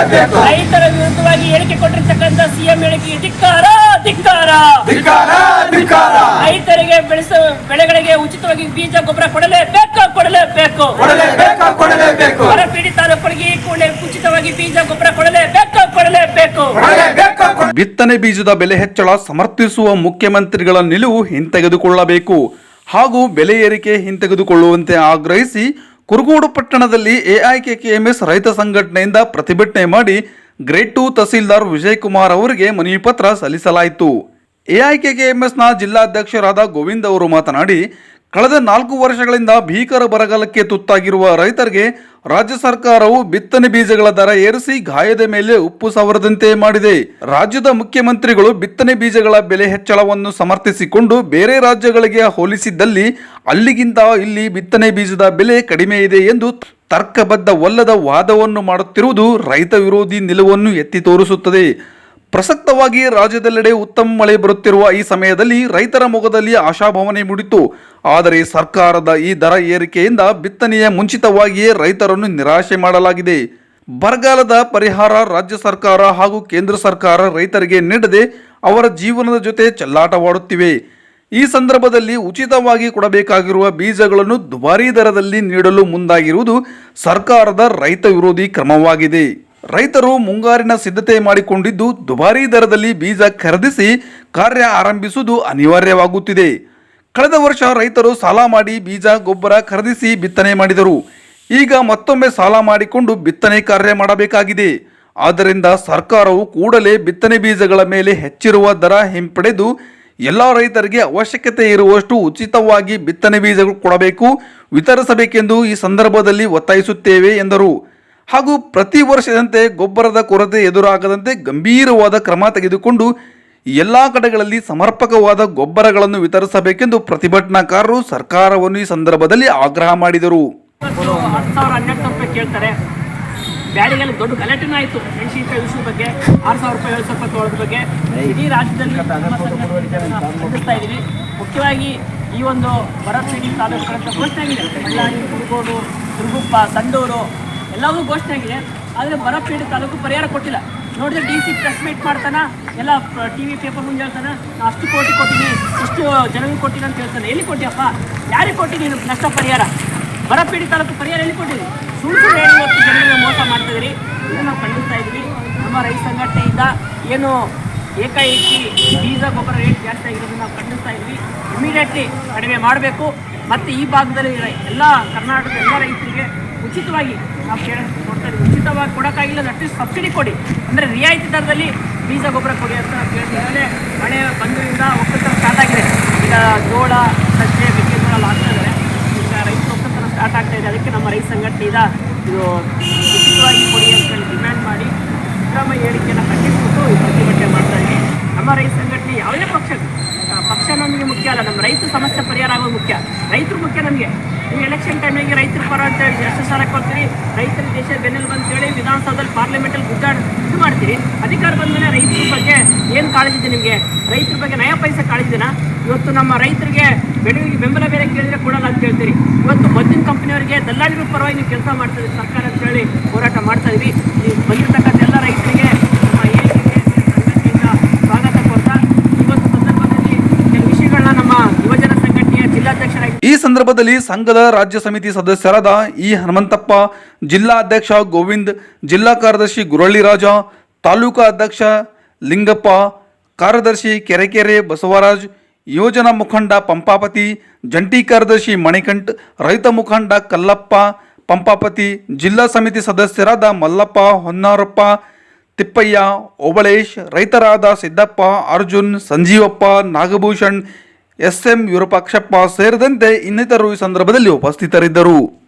ರೈತರ ವಿರುದ್ಧವಾಗಿ ಹೇಳಿಕೆ ಕೊಟ್ಟಿರ್ತಕ್ಕಂಥ ಸಿಎಂ ಹೇಳಿಕೆ ಧಿಕ್ಕಾರ ಧಿಕ್ಕಾರ. ಧಿಕಾರ ಧಿಕಾರ ರೈತರಿಗೆ ಬೆಳೆಸ ಬೆಳೆಗಳಿಗೆ ಉಚಿತವಾಗಿ ಬೀಜ ಗೊಬ್ಬರ ಕೊಡಲೇಬೇಕು ಕೊಡಲೇಬೇಕು. ಕೊಡಲೇಬೇಕು ಕೊಡಲೇಬೇಕು. ಬರ ಪೀಡಿತ ತಾಲೂಕುಗಳಿಗೆ ಕೂಡಲೇ ಉಚಿತವಾಗಿ ಬೀಜ ಗೊಬ್ಬರ ಕೊಡಲೇಬೇಕು ಕೊಡಲೇಬೇಕು. ಕೊಡಲೇಬೇಕು ಕೊಡ- ಬಿತ್ತನೆ ಬೀಜದ ಬೆಲೆ ಹೆಚ್ಚಳ ಸಮರ್ಥಿಸುವ ಮುಖ್ಯಮಂತ್ರಿಗಳ ನಿಲುವು ಹಿಂತೆಗೆದುಕೊಳ್ಳಬೇಕು ಹಾಗೂ ಬೆಲೆ ಏರಿಕೆ ಹಿಂತೆಗೆದುಕೊಳ್ಳುವಂತೆ ಆಗ್ರಹಿಸಿ ಕುರುಗೋಡು ಪಟ್ಟಣದಲ್ಲಿ ಎಐಕೆಕೆಎಂಎಸ್ ರೈತ ಸಂಘಟನೆಯಿಂದ ಪ್ರತಿಭಟನೆ ಮಾಡಿ ಗ್ರೇಡ್ ಟು ತಹಸೀಲ್ದಾರ್ ವಿಜಯಕುಮಾರ್ ಅವರಿಗೆ ಮನವಿ ಪತ್ರ ಸಲ್ಲಿಸಲಾಯಿತು. ಎಐಕೆಕೆಎಂಎಸ್ನ ಜಿಲ್ಲಾಧ್ಯಕ್ಷರಾದ ಗೋವಿಂದ್ ಅವರು ಮಾತನಾಡಿ ಕಳೆದ ನಾಲ್ಕು ವರ್ಷಗಳಿಂದ ಭೀಕರ ಬರಗಾಲಕ್ಕೆ ತುತ್ತಾಗಿರುವ ರೈತರಿಗೆ ರಾಜ್ಯ ಸರ್ಕಾರವು ಬಿತ್ತನೆ ಬೀಜಗಳ ದರ ಏರಿಸಿ ಗಾಯದ ಮೇಲೆ ಉಪ್ಪು ಸವರದಂತೆ ಮಾಡಿದೆ. ರಾಜ್ಯದ ಮುಖ್ಯಮಂತ್ರಿಗಳು ಬಿತ್ತನೆ ಬೀಜಗಳ ಬೆಲೆ ಹೆಚ್ಚಳವನ್ನು ಸಮರ್ಥಿಸಿಕೊಂಡು ಬೇರೆ ರಾಜ್ಯಗಳಿಗೆ ಹೋಲಿಸಿದ್ದಲ್ಲಿ ಅಲ್ಲಿಗಿಂತ ಇಲ್ಲಿ ಬಿತ್ತನೆ ಬೀಜದ ಬೆಲೆ ಕಡಿಮೆ ಇದೆ ಎಂದು ತರ್ಕಬದ್ಧವಲ್ಲದ ವಾದವನ್ನು ಮಾಡುತ್ತಿರುವುದು ರೈತ ವಿರೋಧಿ ನಿಲುವನ್ನು ಎತ್ತಿ ತೋರಿಸುತ್ತದೆ. ಪ್ರಸಕ್ತವಾಗಿ ರಾಜ್ಯದೆಲ್ಲೆಡೆ ಉತ್ತಮ ಮಳೆ ಬರುತ್ತಿರುವ ಈ ಸಮಯದಲ್ಲಿ ರೈತರ ಮೊಗದಲ್ಲಿ ಆಶಾಭಾವನೆ ಮೂಡಿತು ಆದರೆ ಸರ್ಕಾರದ ಈ ದರ ಏರಿಕೆಯಿಂದ ಬಿತ್ತನೆಯ ಮುಂಚಿತವಾಗಿಯೇ ರೈತರನ್ನು ನಿರಾಶೆ ಮಾಡಲಾಗಿದೆ. ಬರಗಾಲದ ಪರಿಹಾರ ರಾಜ್ಯ ಸರ್ಕಾರ ಹಾಗೂ ಕೇಂದ್ರ ಸರ್ಕಾರ ರೈತರಿಗೆ ನೀಡದೆ ಅವರ ಜೀವನದ ಜೊತೆ ಚೆಲ್ಲಾಟವಾಡುತ್ತಿವೆ. ಈ ಸಂದರ್ಭದಲ್ಲಿ ಉಚಿತವಾಗಿ ಕೊಡಬೇಕಾಗಿರುವ ಬೀಜಗಳನ್ನು ದುಬಾರಿ ದರದಲ್ಲಿ ನೀಡಲು ಮುಂದಾಗಿರುವುದು ಸರ್ಕಾರದ ರೈತ ವಿರೋಧಿ ಕ್ರಮವಾಗಿದೆ. ರೈತರು ಮುಂಗಾರಿನ ಸಿದ್ಧತೆ ಮಾಡಿಕೊಂಡಿದ್ದು ದುಬಾರಿ ದರದಲ್ಲಿ ಬೀಜ ಖರೀದಿಸಿ ಕಾರ್ಯ ಆರಂಭಿಸುವುದು ಅನಿವಾರ್ಯವಾಗುತ್ತಿದೆ. ಕಳೆದ ವರ್ಷ ರೈತರು ಸಾಲ ಮಾಡಿ ಬೀಜ, ಗೊಬ್ಬರ ಖರೀದಿಸಿ ಬಿತ್ತನೆ ಮಾಡಿದರು. ಈಗ ಮತ್ತೊಮ್ಮೆ ಸಾಲ ಮಾಡಿಕೊಂಡು ಬಿತ್ತನೆ ಕಾರ್ಯ ಮಾಡಬೇಕಾಗಿದೆ. ಆದ್ದರಿಂದ ಸರ್ಕಾರವು ಕೂಡಲೇ ಬಿತ್ತನೆ ಬೀಜಗಳ ಮೇಲೆ ಹೆಚ್ಚಿರುವ ದರ ಹಿಂಪಡೆದು ಎಲ್ಲ ರೈತರಿಗೆ ಅವಶ್ಯಕತೆ ಇರುವಷ್ಟು ಉಚಿತವಾಗಿ ಬಿತ್ತನೆ ಬೀಜಗಳು ಕೊಡಬೇಕು, ವಿತರಿಸಬೇಕೆಂದು ಈ ಸಂದರ್ಭದಲ್ಲಿ ಒತ್ತಾಯಿಸುತ್ತೇವೆ ಎಂದರು. ಹಾಗೂ ಪ್ರತಿ ವರ್ಷದಂತೆ ಗೊಬ್ಬರದ ಕೊರತೆ ಎದುರಾಗದಂತೆ ಗಂಭೀರವಾದ ಕ್ರಮ ತೆಗೆದುಕೊಂಡು ಎಲ್ಲ ಕಡೆಗಳಲ್ಲಿ ಸಮರ್ಪಕವಾದ ಗೊಬ್ಬರಗಳನ್ನು ವಿತರಿಸಬೇಕೆಂದು ಪ್ರತಿಭಟನಾಕಾರರು ಸರ್ಕಾರವನ್ನು ಈ ಸಂದರ್ಭದಲ್ಲಿ ಆಗ್ರಹ ಮಾಡಿದರು. ಇವತ್ತು ಹತ್ತು ಸಾವಿರ ಹನ್ನೆರಡು ರೂಪಾಯಿ ಕೇಳ್ತಾರೆ. ಬ್ಯಾಡಿಗೆಲ್ಲ ದೊಡ್ಡ ಗಲಾಟೆನ ಆಯಿತು. ಮೆಣಸಿನಕಾಯಿ ವಿಷಯ ಬಗ್ಗೆ ಆರು ಸಾವಿರ ರೂಪಾಯಿ ಏಳು ಸಾವಿರ ರೂಪಾಯಿ ತೊಗೊಳೋದ್ರ ಬಗ್ಗೆ. ಇಡೀ ರಾಜ್ಯದಲ್ಲಿ ಖಂಡಿಸ್ತಾ ಇದ್ದೀವಿ. ಮುಖ್ಯವಾಗಿ ಈ ಒಂದು ಬರಪೀಡಿ ತಾಲೂಕುಗಳಂತ ಘೋಷಣೆ ಆಗಿದೆ ಬಳ್ಳಾರಿ ಕುರುಗೋಡು ದುರ್ಗುಪ್ಪ ಸಂಡೂರು ಎಲ್ಲವೂ ಘೋಷಣೆ ಆಗಿದೆ. ಆದರೆ ಬರಪೀಡಿ ತಾಲೂಕು ಪರಿಹಾರ ಕೊಟ್ಟಿಲ್ಲ. ನೋಡಿದ್ರೆ ಡಿ ಸಿ ಪ್ರೆಸ್ ಮೀಟ್ ಮಾಡ್ತಾನ, ಎಲ್ಲ ಟಿ ವಿ ಪೇಪರ್ ಮುಂದೆ ಹೇಳ್ತಾನೆ ಅಷ್ಟು ಕೋಟಿ ಕೊಟ್ಟಿನಿ, ಇಷ್ಟು ಜನರಿಗೆ ಕೊಟ್ಟಿನಿ ಅಂತ ಹೇಳ್ತಾನೆ. ಎಲ್ಲಿ ಕೊಟ್ಟಿಯಪ್ಪ? ಯಾರಿಗೆ ಕೊಟ್ಟಿ ನೀನು ನಷ್ಟ ಪರಿಹಾರ? ಬರ ತಾಲೂಕು ಪರಿಹಾರ ಎಲ್ಲಿ ಕೊಟ್ಟಿದ್ರಿ ಸುಳ್ಳು ಹೇಳಿ ಇವತ್ತು ಜನರಿಗೆ ಮೋಸ ಇದನ್ನು ನಾವು ಖಂಡಿಸ್ತಾ ಇದ್ವಿ ನಮ್ಮ ರೈತ ಸಂಘಟನೆಯಿಂದ ಏನು ಏಕಾಏಕಿ ಬೀಜ, ಗೊಬ್ಬರ ರೇಟ್ ಜಾಸ್ತಿ ಆಗಿರೋದನ್ನು ನಾವು ಖಂಡಿಸ್ತಾ ಇದ್ವಿ ಇಮಿಡಿಯೇಟ್ಲಿ ಕಡಿಮೆ ಮಾಡಬೇಕು. ಮತ್ತು ಈ ಭಾಗದಲ್ಲಿ ಎಲ್ಲ ಕರ್ನಾಟಕದ ಎಲ್ಲ ರೈತರಿಗೆ ಉಚಿತವಾಗಿ ನಾವು ಕೇಳೋದು ಕೊಡ್ತಾ ಉಚಿತವಾಗಿ ಕೊಡೋಕ್ಕಾಗಿಲ್ಲ ಅಟ್ಲೀಸ್ಟ್ ಸಬ್ಸಿಡಿ ಕೊಡಿ. ಅಂದರೆ ರಿಯಾಯಿತಿ ದರದಲ್ಲಿ ಬೀಜ ಗೊಬ್ಬರ ಕೊಡಿ ಅಂತ ನಾವು ಕೇಳ್ತೀವಿ ಮಳೆ ಬಂದರಿಂದ ಒಕ್ಕೂಟ ಸ್ಟಾರ್ಟ್ ಆಗಿದೆ. ಈಗ ಜೋಳ, ಸಜ್ಜೆ, ಮೆಕ್ಕೆಜೋಳ ಎಲ್ಲ ಇದ್ದಾರೆ ಈಗ ರೈತ ಒಕ್ಕೂಟ ಸ್ಟಾರ್ಟ್ ಆಗ್ತಾ ಇದೆ. ಅದಕ್ಕೆ ನಮ್ಮ ರೈತ ಸಂಘಟನೆಯಿಂದ ಇದು ಉಚಿತವಾಗಿ ಕೊಡಿ ಅಂತ ಹೇಳಿ ಡಿಮ್ಯಾಂಡ್ ಮಾಡಿ, ಸಿದ್ದರಾಮಯ್ಯ ಹೇಳಿಕೆಯನ್ನು ಖಂಡಿಸ್ಬಿಟ್ಟು ಪ್ರತಿಭಟನೆ ಮಾಡ್ತಾ ಇದ್ದೀವಿ. ನಮ್ಮ ರೈತ ಮುಖ್ಯ ಅಲ್ಲ, ನಮ್ಮ ರೈತ ಸಮಸ್ಯೆ ಪರಿಹಾರ ಆಗೋದು ಮುಖ್ಯ. ರೈತರು ಮುಖ್ಯ ನಮಗೆ. ನೀವು ಎಲೆಕ್ಷನ್ ಟೈಮಿಗೆ ರೈತರ ಪರ ಅಂತ ಹೇಳಿ ಸಾಲ ಕೊಡ್ತೀರಿ? ರೈತರ ದೇಶ ಬೆನ್ನೆಲು ಬಂತೇಳಿ ವಿಧಾನಸೌಧದಲ್ಲಿ ಪಾರ್ಲಿಮೆಂಟಲ್ಲಿ ಗುದ್ದಾಡ್ ಇದು ಮಾಡ್ತೀರಿ. ಅಧಿಕಾರ ಬಂದಮೇಲೆ ರೈತರ ಬಗ್ಗೆ ಏನು ಕಾಳಜಿ ಇದೆ ನಿಮಗೆ? ರೈತರ ಬಗ್ಗೆ ನಯ ಪೈಸೆ ಕಾಳಜಿನ ಇವತ್ತು ನಮ್ಮ ರೈತರಿಗೆ ಬೆಳೆಗಳಿಗೆ ಬೆಂಬಲ ಬೆಲೆ ಕೇಳಿದ್ರೆ ಕೊಡಲ್ಲ ಅಂತ ಹೇಳ್ತೀರಿ. ಇವತ್ತು ಮದ್ದಿನ ಕಂಪ್ನಿಯವರಿಗೆ ದಲ್ಲಾಳಿಗಳ ಪರವಾಗಿ ನೀವು ಕೆಲಸ ಮಾಡ್ತಾ ಸರ್ಕಾರ ಅಂತ ಹೇಳಿ ಹೋರಾಟ ಮಾಡ್ತಾ ಇದೀವಿ ನೀವು ಬಂದಿರ್ತಕ್ಕಂಥ ಎಲ್ಲ ರೈತರಿಗೆ ನಮ್ಮ AICK ಸಂಘಟನೆಯಿಂದ ಸ್ವಾಗತ ಕೊಡ್ತಾ ಇವತ್ತು ಸಂದರ್ಭದಲ್ಲಿ ಕೆಲವು ವಿಷಯಗಳನ್ನ ನಮ್ಮ ಯುವಜನ ಸಂಘಟನೆಯ ಜಿಲ್ಲಾಧ್ಯಕ್ಷರಾಗಿ ಈ ಸಂದರ್ಭದಲ್ಲಿ ಸಂಘದ ರಾಜ್ಯ ಸಮಿತಿ ಸದಸ್ಯರಾದ ಇ ಹನುಮಂತಪ್ಪ, ಜಿಲ್ಲಾ ಅಧ್ಯಕ್ಷ ಗೋವಿಂದ್, ಜಿಲ್ಲಾ ಕಾರ್ಯದರ್ಶಿ ಗುರಳ್ಳಿರಾಜ, ತಾಲೂಕಾ ಅಧ್ಯಕ್ಷ ಲಿಂಗಪ್ಪ, ಕಾರ್ಯದರ್ಶಿ ಕೆರೆಕೆರೆ ಬಸವರಾಜ್, ಯೋಜನಾ ಮುಖಂಡ ಪಂಪಾಪತಿ, ಜಂಟಿ ಕಾರ್ಯದರ್ಶಿ ಮಣಿಕಂಠ್, ರೈತ ಮುಖಂಡ ಕಲ್ಲಪ್ಪ, ಪಂಪಾಪತಿ, ಜಿಲ್ಲಾ ಸಮಿತಿ ಸದಸ್ಯರಾದ ಮಲ್ಲಪ್ಪ, ಹೊನ್ನಾರಪ್ಪ, ತಿಪ್ಪಯ್ಯ, ಓಬಳೇಶ್, ರೈತರಾದ ಸಿದ್ದಪ್ಪ, ಅರ್ಜುನ್, ಸಂಜೀವಪ್ಪ, ನಾಗಭೂಷಣ್ ಎಸ್ ಎಂ ಸೇರಿದಂತೆ ಇನ್ನಿತರರು ಈ ಸಂದರ್ಭದಲ್ಲಿ ಉಪಸ್ಥಿತರಿದ್ದರು.